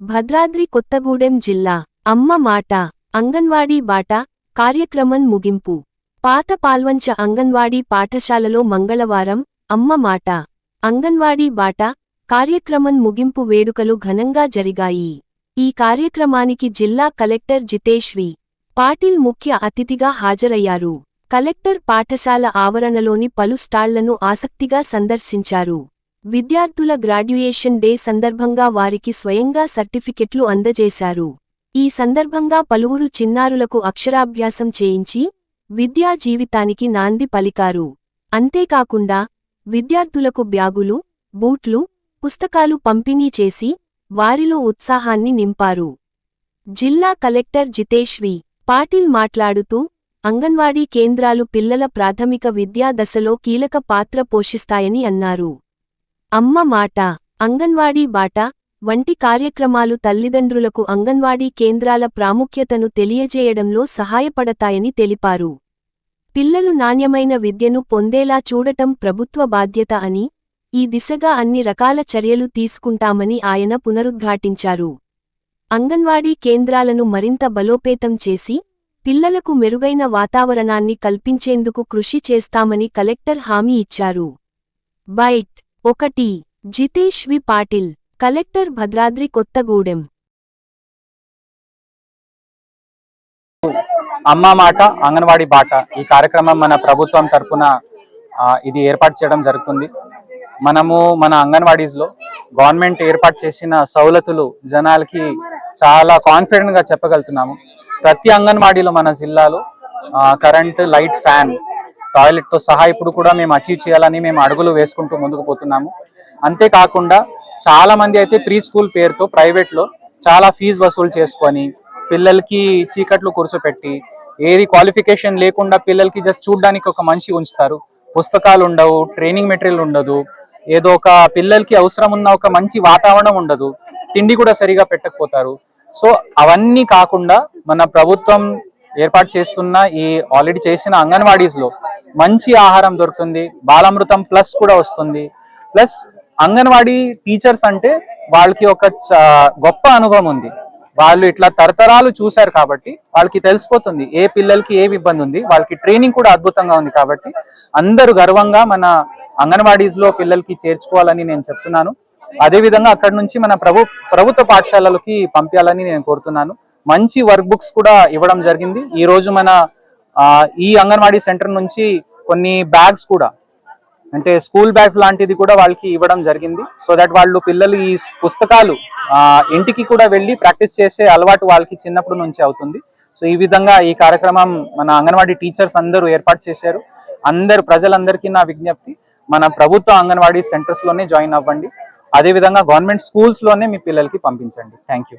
భద్రాద్రి కొత్తగూడెం జిల్లా అమ్మ మాట అంగన్వాడీ బాట కార్యక్రమం ముగింపు. పాత పాల్వంచ అంగన్వాడీ పాఠశాలలో మంగళవారం అమ్మ మాట అంగన్వాడీ బాట కార్యక్రమం ముగింపు వేడుకలు ఘనంగా జరిగాయి. ఈ కార్యక్రమానికి జిల్లా కలెక్టర్ జితేష్ వి. పాటిల్ ముఖ్య అతిథిగా హాజరయ్యారు. కలెక్టర్ పాఠశాల ఆవరణలోని పలు స్టాళ్ళను ఆసక్తిగా సందర్శించారు. విద్యార్థుల గ్రాడ్యుయేషన్ డే సందర్భంగా వారికి స్వయంగా సర్టిఫికెట్లు అందజేశారు. ఈ సందర్భంగా పలువురు చిన్నారులకు అక్షరాభ్యాసం చేయించి విద్యా జీవితానికి నాంది పలికారు. అంతేకాకుండా విద్యార్థులకు బ్యాగులు బూట్లు పుస్తకాలు పంపిణీ చేసి వారిలో ఉత్సాహాన్ని నింపారు. జిల్లా కలెక్టర్ జితేష్ వి. పాటిల్ మాట్లాడుతూ అంగన్వాడీ కేంద్రాలు పిల్లల ప్రాథమిక విద్యా దశలో కీలక పాత్ర పోషిస్తాయని అన్నారు. అమ్మ మాట అంగన్వాడీ బాట వంటి కార్యక్రమాలు తల్లిదండ్రులకు అంగన్వాడీ కేంద్రాల ప్రాముఖ్యతను తెలియజేయడంలో సహాయపడతాయని తెలిపారు. పిల్లలు నాణ్యమైన విద్యను పొందేలా చూడటం ప్రభుత్వ బాధ్యత అని ఈ దిశగా అన్ని రకాల చర్యలు తీసుకుంటామని ఆయన పునరుద్ఘాటించారు. అంగన్వాడీ కేంద్రాలను మరింత బలోపేతం చేసి పిల్లలకు మెరుగైన వాతావరణాన్ని కల్పించేందుకు కృషి చేస్తామని కలెక్టర్ హామీ ఇచ్చారు. బైట్ ఒకటి జితేష్ వి. పాటిల్ కలెక్టర్ భద్రాద్రి కొత్తగూడెం. అమ్మ మాట అంగన్వాడీ బాట ఈ కార్యక్రమం మన ప్రభుత్వం తరఫున ఇది ఏర్పాటు చేయడం జరుగుతుంది. మనము మన అంగన్వాడీస్లో గవర్నమెంట్ ఏర్పాటు చేసిన సౌలతులు జనాలకి చాలా కాన్ఫిడెంట్గా చెప్పగలుగుతున్నాము. ప్రతి అంగన్వాడీలో మన జిల్లాలో కరెంట్ లైట్ ఫ్యాన్ టాయిలెట్తో సహా ఇప్పుడు కూడా మేము అచీవ్ చేయాలని మేము అడుగులు వేసుకుంటూ ముందుకు పోతున్నాము. అంతేకాకుండా చాలామంది అయితే ప్రీ స్కూల్ పేరుతో ప్రైవేట్లో చాలా ఫీజు వసూలు చేసుకొని పిల్లలకి చీకట్లు కూర్చోపెట్టి ఏది క్వాలిఫికేషన్ లేకుండా పిల్లలకి జస్ట్ చూడడానికి ఒక మనిషి ఉంచుతారు. పుస్తకాలు ఉండవు ట్రైనింగ్ మెటీరియల్ ఉండదు. ఏదో ఒక పిల్లలకి అవసరం ఉన్న ఒక మంచి వాతావరణం ఉండదు. తిండి కూడా సరిగా పెట్టకపోతారు. సో అవన్నీ కాకుండా మన ప్రభుత్వం ఏర్పాటు చేస్తున్న ఈ ఆల్రెడీ చేసిన అంగన్వాడీస్లో మంచి ఆహారం దొరుకుతుంది. బాలామృతం ప్లస్ కూడా వస్తుంది. ప్లస్ అంగన్వాడీ టీచర్స్ అంటే వాళ్ళకి ఒక గొప్ప అనుభవం ఉంది. వాళ్ళు ఇట్లా తరతరాలు చూశారు కాబట్టి వాళ్ళకి తెలిసిపోతుంది. ఏ పిల్లలకి ఏ ఇబ్బంది ఉంది. వాళ్ళకి ట్రైనింగ్ కూడా అద్భుతంగా ఉంది కాబట్టి అందరూ గర్వంగా మన అంగన్వాడీస్లో పిల్లలకి చేర్చుకోవాలని నేను చెప్తున్నాను. అదే విధంగా అక్కడ నుంచి మన ప్రభు ప్రభుత్వ పాఠశాలలకి పంపించాలని నేను కోరుతున్నాను. మంచి వర్క్ బుక్స్ కూడా ఇవ్వడం జరిగింది. ఈ రోజు మన ఈ అంగన్వాడీ సెంటర్ నుంచి కొన్ని బ్యాగ్స్ కూడా అంటే స్కూల్ బ్యాగ్స్ లాంటిది కూడా వాళ్ళకి ఇవ్వడం జరిగింది. సో దట్ వాళ్ళు పిల్లలు ఈ పుస్తకాలు ఇంటికి కూడా వెళ్ళి ప్రాక్టీస్ చేసే అలవాటు వాళ్ళకి చిన్నప్పటి నుంచి అవుతుంది. సో ఈ విధంగా ఈ కార్యక్రమం మన అంగన్వాడీ టీచర్స్ అందరూ ఏర్పాటు చేశారు. అందరు ప్రజలందరికీ నా విజ్ఞప్తి. మన ప్రభుత్వ అంగన్వాడీ సెంటర్స్లోనే జాయిన్ అవ్వండి. అదేవిధంగా గవర్నమెంట్ స్కూల్స్లోనే మీ పిల్లలకి పంపించండి. Thank you.